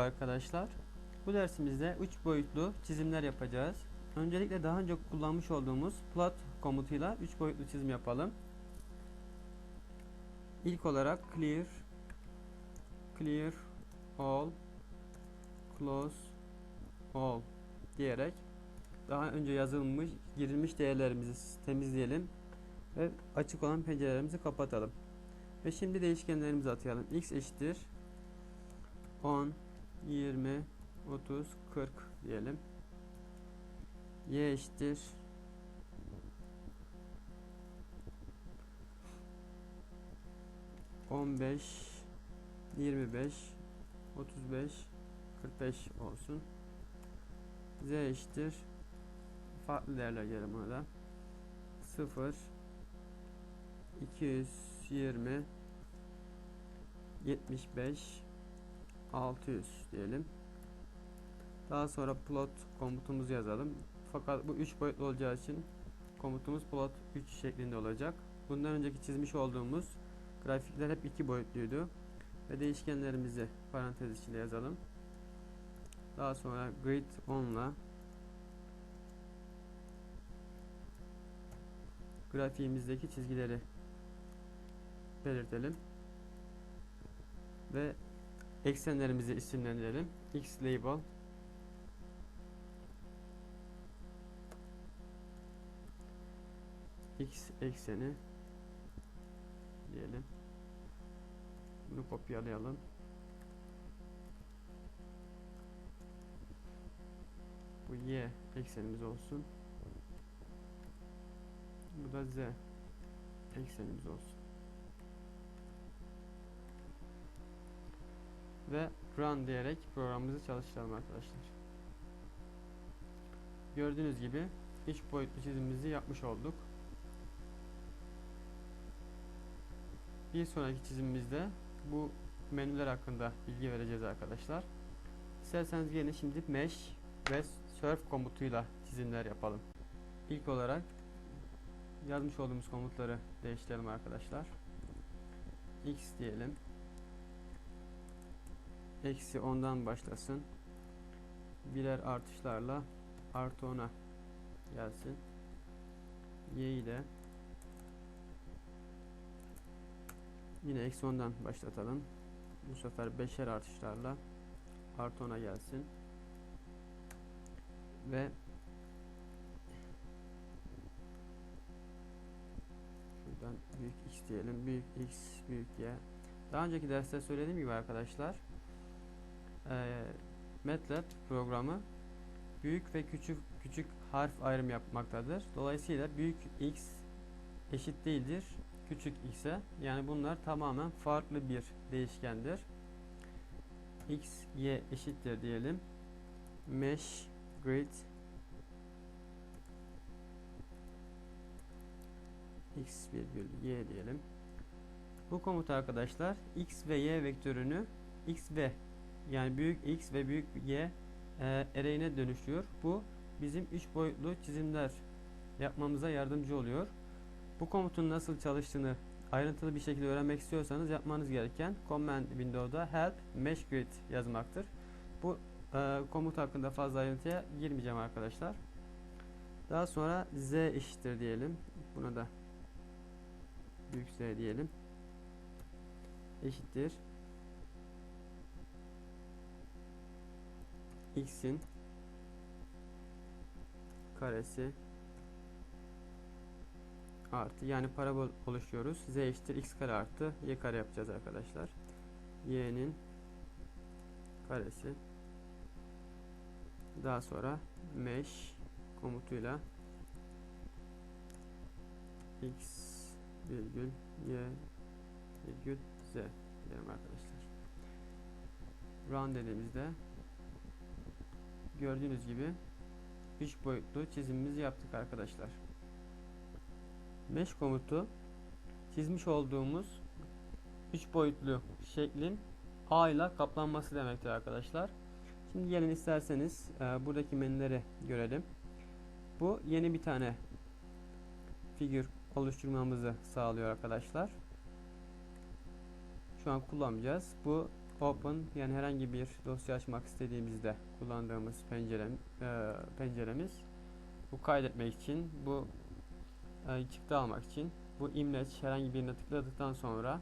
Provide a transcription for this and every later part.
arkadaşlar. Bu dersimizde 3 boyutlu çizimler yapacağız. Öncelikle daha önce kullanmış olduğumuz plot komutuyla 3 boyutlu çizim yapalım. İlk olarak clear clear all close all diyerek daha önce yazılmış girilmiş değerlerimizi temizleyelim ve açık olan pencerelerimizi kapatalım. Ve şimdi değişkenlerimizi atayalım. x eşittir 10 20 30 40 diyelim. Y eşittir 15 25 35 45 olsun. Z eşittir farklı değerler diyelim ona da 0 220 75 600 diyelim. Daha sonra plot komutumuzu yazalım. Fakat bu 3 boyutlu olacağı için komutumuz plot 3 şeklinde olacak. Bundan önceki çizmiş olduğumuz grafikler hep 2 boyutluydu. Ve değişkenlerimizi parantez içinde yazalım. Daha sonra grid 10 ile grafiğimizdeki çizgileri belirtelim. Ve eksenlerimizi isimlendirelim. X label X ekseni diyelim. Bunu kopyalayalım. Bu Y eksenimiz olsun. Bu da Z eksenimiz olsun. Ve run diyerek programımızı çalıştıralım arkadaşlar. Gördüğünüz gibi 3 boyutlu çizimimizi yapmış olduk. Bir sonraki çizimimizde bu menüler hakkında bilgi vereceğiz arkadaşlar. İsterseniz gelin şimdi mesh ve surf komutuyla çizimler yapalım. İlk olarak yazmış olduğumuz komutları değiştirelim arkadaşlar. x diyelim. Eksi 10'dan başlasın. Birer artışlarla artı 10'a gelsin. Y ile Yine eksi 10'dan başlatalım. Bu sefer 5'er artışlarla artı 10'a gelsin. Ve şuradan büyük x diyelim. Büyük x, büyük y. Daha önceki derste söylediğim gibi arkadaşlar e, MATLAB programı büyük ve küçük küçük harf ayrım yapmaktadır. Dolayısıyla büyük x eşit değildir küçük x'e. Yani bunlar tamamen farklı bir değişkendir. x, y eşittir diyelim. Mesh grid x virgül y diyelim. Bu komut arkadaşlar x ve y vektörünü x ve yani büyük x ve büyük y e, array'ine dönüştürüyor. Bu bizim 3 boyutlu çizimler yapmamıza yardımcı oluyor. Bu komutun nasıl çalıştığını ayrıntılı bir şekilde öğrenmek istiyorsanız yapmanız gereken Command Window'da Help Mesh Grid yazmaktır. Bu e, komut hakkında fazla ayrıntıya girmeyeceğim arkadaşlar. Daha sonra Z eşittir diyelim. Buna da büyük Z diyelim. Eşittir. X'in karesi artı yani parabol oluşuyoruz. Z eşittir x kare artı y kare yapacağız arkadaşlar. y'nin karesi daha sonra mesh komutuyla x virgül y virgül z diyelim arkadaşlar. Run dediğimizde gördüğünüz gibi 3 boyutlu çizimimizi yaptık arkadaşlar. Mesh komutu çizmiş olduğumuz 3 boyutlu şeklin A ile kaplanması demektir arkadaşlar. Şimdi gelin isterseniz e, buradaki menüleri görelim. Bu yeni bir tane figür oluşturmamızı sağlıyor arkadaşlar. Şu an kullanmayacağız. Bu open yani herhangi bir dosya açmak istediğimizde kullandığımız pencerem, e, penceremiz. Bu kaydetmek için, bu e, çıktı almak için bu imleç herhangi birine tıkladıktan sonra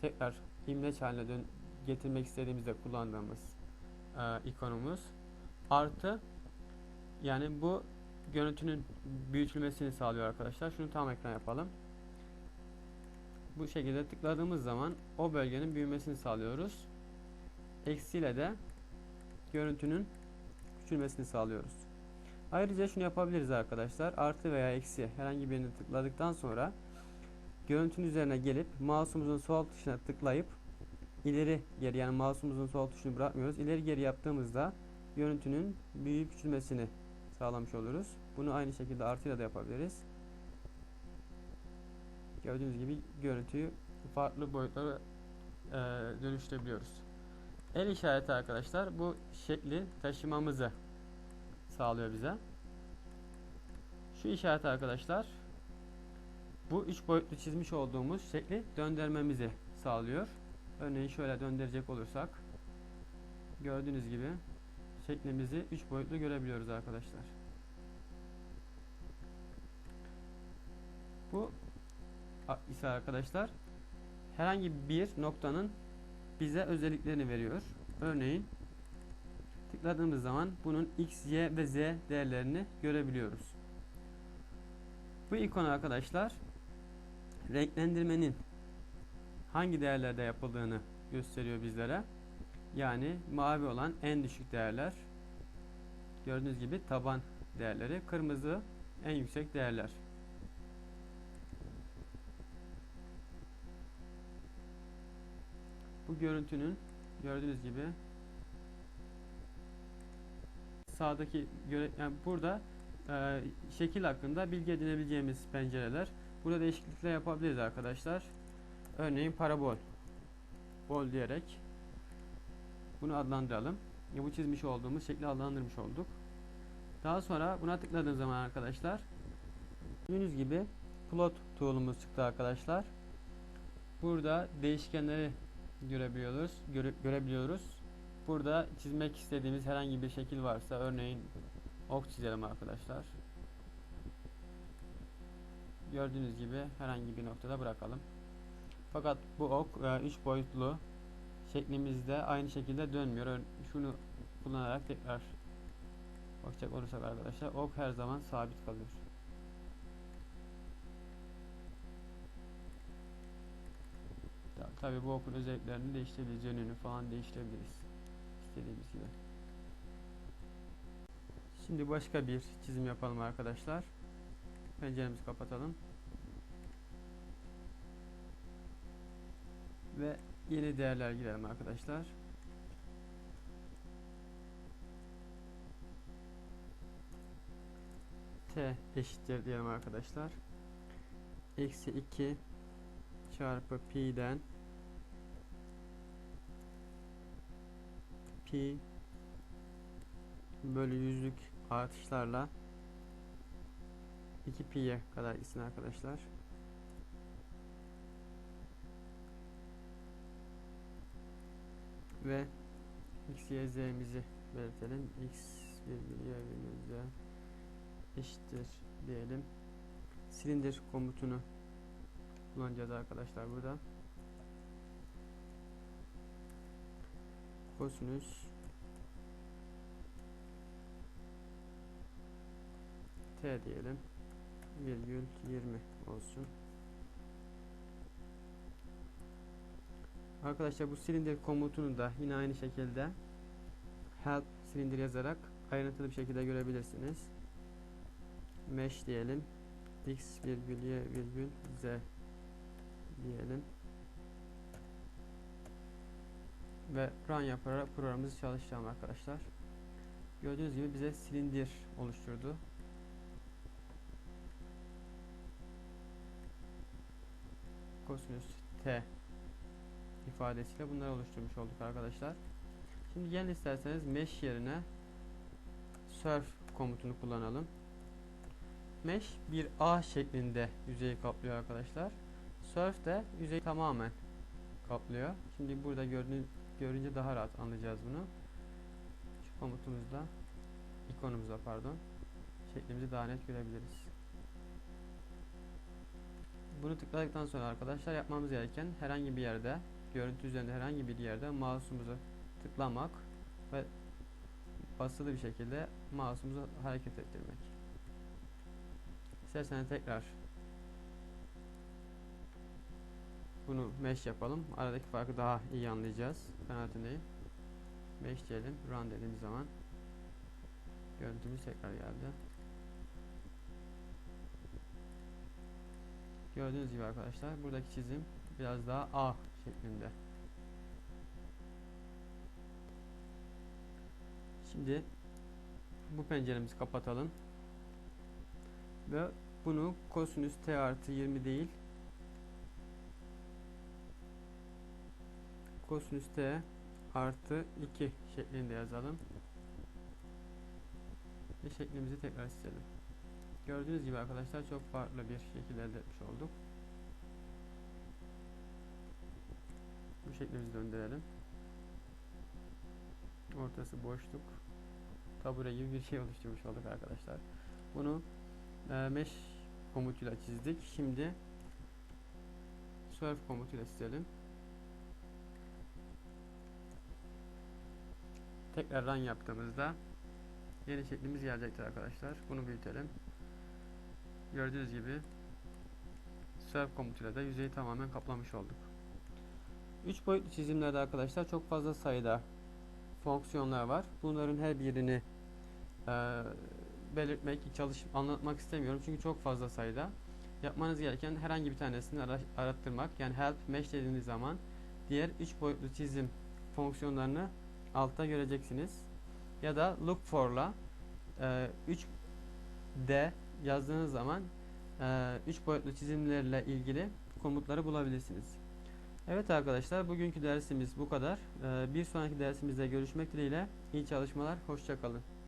tekrar imleç haline dön getirmek istediğimizde kullandığımız e, ikonumuz. Artı yani bu görüntünün büyütülmesini sağlıyor arkadaşlar. Şunu tam ekran yapalım. Bu şekilde tıkladığımız zaman o bölgenin büyümesini sağlıyoruz. Eksiyle de görüntünün küçülmesini sağlıyoruz. Ayrıca şunu yapabiliriz arkadaşlar. Artı veya eksi herhangi birini tıkladıktan sonra görüntünün üzerine gelip mouse'umuzun sol tuşuna tıklayıp ileri geri yani mouse'umuzun sol tuşunu bırakmıyoruz. İleri geri yaptığımızda görüntünün büyüyüp küçülmesini sağlamış oluruz. Bunu aynı şekilde artıyla da yapabiliriz. Gördüğünüz gibi görüntüyü farklı boyutlara dönüştürebiliyoruz. El işareti arkadaşlar bu şekli taşımamızı sağlıyor bize. Şu işaret arkadaşlar bu üç boyutlu çizmiş olduğumuz şekli döndürmemizi sağlıyor. Örneğin şöyle döndürecek olursak gördüğünüz gibi şeklimizi üç boyutlu görebiliyoruz arkadaşlar. Bu ise arkadaşlar herhangi bir noktanın bize özelliklerini veriyor. Örneğin tıkladığımız zaman bunun x, y ve z değerlerini görebiliyoruz. Bu ikon arkadaşlar renklendirmenin hangi değerlerde yapıldığını gösteriyor bizlere. Yani mavi olan en düşük değerler. Gördüğünüz gibi taban değerleri. Kırmızı en yüksek değerler. Bu görüntünün gördüğünüz gibi sağdaki göre yani burada e, şekil hakkında bilgi edinebileceğimiz pencereler. Burada değişiklikler yapabiliriz arkadaşlar. Örneğin parabol bol diyerek bunu adlandıralım. Ya bu çizmiş olduğumuz şekli adlandırmış olduk. Daha sonra buna tıkladığım zaman arkadaşlar gördüğünüz gibi plot tool'umuz çıktı arkadaşlar. Burada değişkenleri görebiliyoruz. Göre, görebiliyoruz. Burada çizmek istediğimiz herhangi bir şekil varsa örneğin ok çizelim arkadaşlar. Gördüğünüz gibi herhangi bir noktada bırakalım. Fakat bu ok 3 e, boyutlu şeklimizde aynı şekilde dönmüyor. Şunu kullanarak tekrar bakacak olursak arkadaşlar ok her zaman sabit kalıyor. Tabi bu okun özelliklerini değiştirebiliriz. Yönünü falan değiştirebiliriz. İstediğimiz gibi. Şimdi başka bir çizim yapalım arkadaşlar. Penceremizi kapatalım. Ve yeni değerler girelim arkadaşlar. T eşittir diyelim arkadaşlar. Eksi 2 çarpı pi'den pi bölü yüzlük artışlarla 2 pi'ye kadar gitsin arkadaşlar. Ve x, y, z'mizi belirtelim. x y z eşittir diyelim. Silindir komutunu kullanacağız arkadaşlar burada. Kosinüs t diyelim. Virgül 20 olsun. Arkadaşlar bu silindir komutunu da yine aynı şekilde help silindir yazarak ayrıntılı bir şekilde görebilirsiniz. Mesh diyelim. x virgül y virgül z diyelim. Ve run yaparak programımızı çalışacağım arkadaşlar. Gördüğünüz gibi bize silindir oluşturdu. Kosinüs t ifadesiyle bunları oluşturmuş olduk arkadaşlar. Şimdi gelin isterseniz mesh yerine surf komutunu kullanalım. Mesh bir A şeklinde yüzeyi kaplıyor arkadaşlar. Surf de yüzeyi tamamen kaplıyor. Şimdi burada gördüğünüz görünce daha rahat anlayacağız bunu. Şu komutumuzda ikonumuzda pardon şeklimizi daha net görebiliriz. Bunu tıkladıktan sonra arkadaşlar yapmamız gereken herhangi bir yerde görüntü üzerinde herhangi bir yerde mouse'umuzu tıklamak ve basılı bir şekilde mouse'umuzu hareket ettirmek. İsterseniz tekrar bunu mesh yapalım. Aradaki farkı daha iyi anlayacağız. Kanaatindeyim. Mesh diyelim. Run dediğimiz zaman görüntümüz tekrar geldi. Gördüğünüz gibi arkadaşlar buradaki çizim biraz daha A şeklinde. Şimdi bu penceremizi kapatalım. Ve bunu kosinüs t artı 20 değil kosinüs t artı 2 şeklinde yazalım. Ve şeklimizi tekrar çizelim. Gördüğünüz gibi arkadaşlar çok farklı bir şekilde elde etmiş olduk. Bu şeklimizi döndürelim. Ortası boşluk. Tabure gibi bir şey oluşturmuş olduk arkadaşlar. Bunu e, mesh komutuyla çizdik. Şimdi surf komutuyla çizelim. Tekrar yaptığımızda yeni şeklimiz gelecektir arkadaşlar. Bunu büyütelim. Gördüğünüz gibi surf komutuyla da yüzeyi tamamen kaplamış olduk. 3 boyutlu çizimlerde arkadaşlar çok fazla sayıda fonksiyonlar var. Bunların her birini e, belirtmek, çalışıp anlatmak istemiyorum. Çünkü çok fazla sayıda. Yapmanız gereken herhangi bir tanesini ara arattırmak. Yani help mesh dediğiniz zaman diğer 3 boyutlu çizim fonksiyonlarını altta göreceksiniz. Ya da look for'la e, 3D yazdığınız zaman 3 e, boyutlu çizimlerle ilgili komutları bulabilirsiniz. Evet arkadaşlar bugünkü dersimiz bu kadar. E, bir sonraki dersimizde görüşmek dileğiyle. İyi çalışmalar, hoşçakalın.